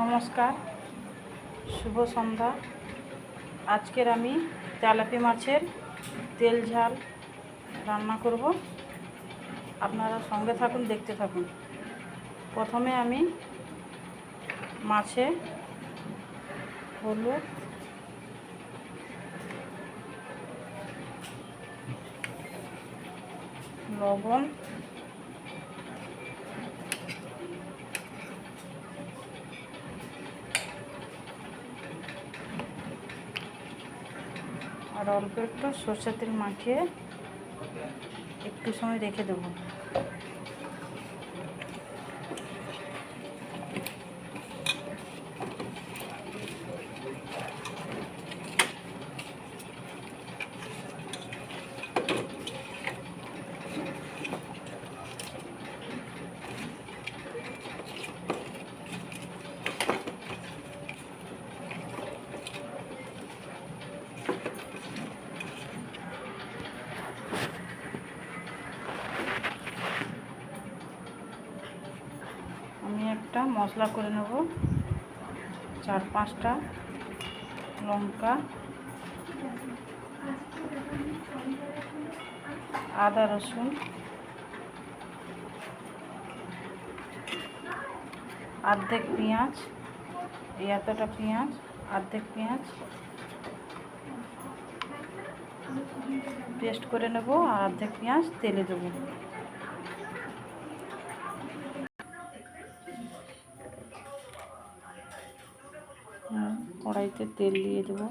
নমস্কার, শুভ সন্ধ্যা। আজকের আমি তেলাপি মাছের তেল ঝাল রান্না করব। আপনারা সঙ্গে থাকুন, দেখতে থাকুন। প্রথমে আমি মাছে হলুদ লবণ আর অল্প একটু সর্ষের তেল মাখিয়ে একটু সময় রেখে দেবো আমি একটা মশলা করে নেব। চার পাঁচটা লঙ্কা, আদা রসুন, অর্ধেক পেঁয়াজ, এই এতটা পেঁয়াজ, অর্ধেক পেঁয়াজ পেস্ট করে নেব আর অর্ধেক পেঁয়াজ তেলে দেবো। কড়াইতে তেল দিয়ে দেবো।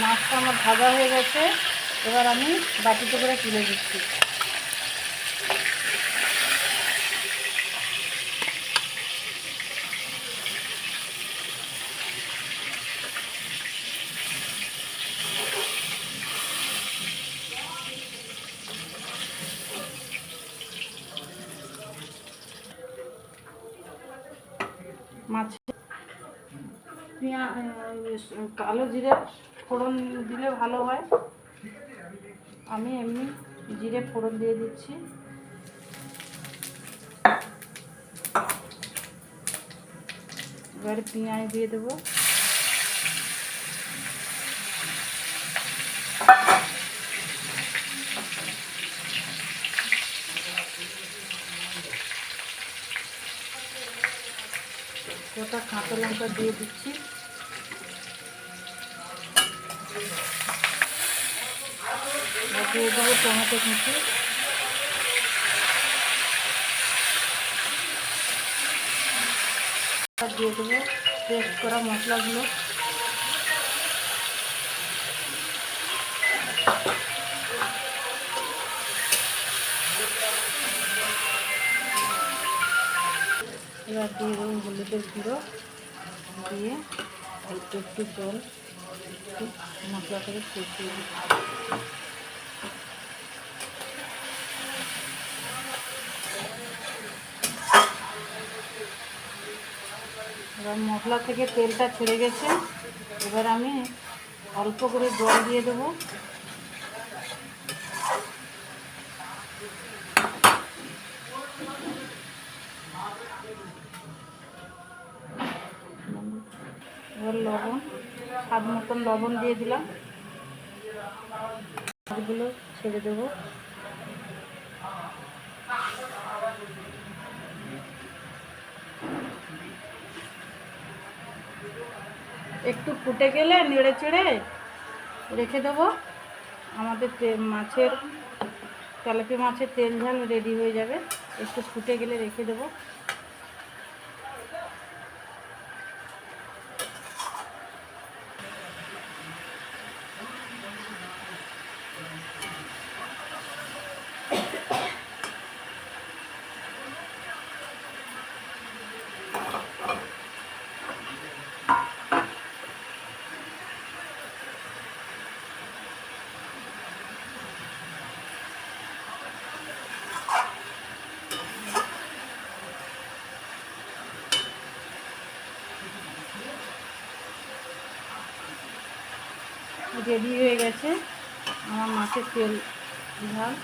মাছটা আমার ভাজা হয়ে গেছে এবার আমি বাটিতে করে তুলে দিচ্ছি। মাছ কালো জিরে ফোড়ন দিলে ভালো হয়। আমি এমনি জিরে ফোড়ন দিয়ে দিচ্ছি। এবারে পেঁয়াজ দিয়ে দেবো। কাঁচা লঙ্কা দিয়ে দিচ্ছি। দিয়ে দেবো টমেটো কুচি। দিয়ে দেবো পেস্ট করা মশলাগুলো। এবার দিয়ে দেবো হলুদের গুঁড়ো। দিয়ে অল্প একটু জল, একটু মশলাটাকে কষিয়ে দিচ্ছি। এবার মশলা থেকে তেলটা ছেড়ে গেছে। এবার আমি অল্প করে জল দিয়ে দেবো। এবার লবণ, স্বাদ মতন লবণ দিয়ে দিলাম। ছেড়ে দেবো। একটু ফুটে গেলে নেড়ে চেড়ে রেখে দেবো। আমাদের মাছের, তেলাপি মাছের তেল ঝাল রেডি হয়ে যাবে। একটু ফুটে গেলে রেখে দেবো। রেডি হয়ে গেছে। আমার মাছের তেল ঝাল।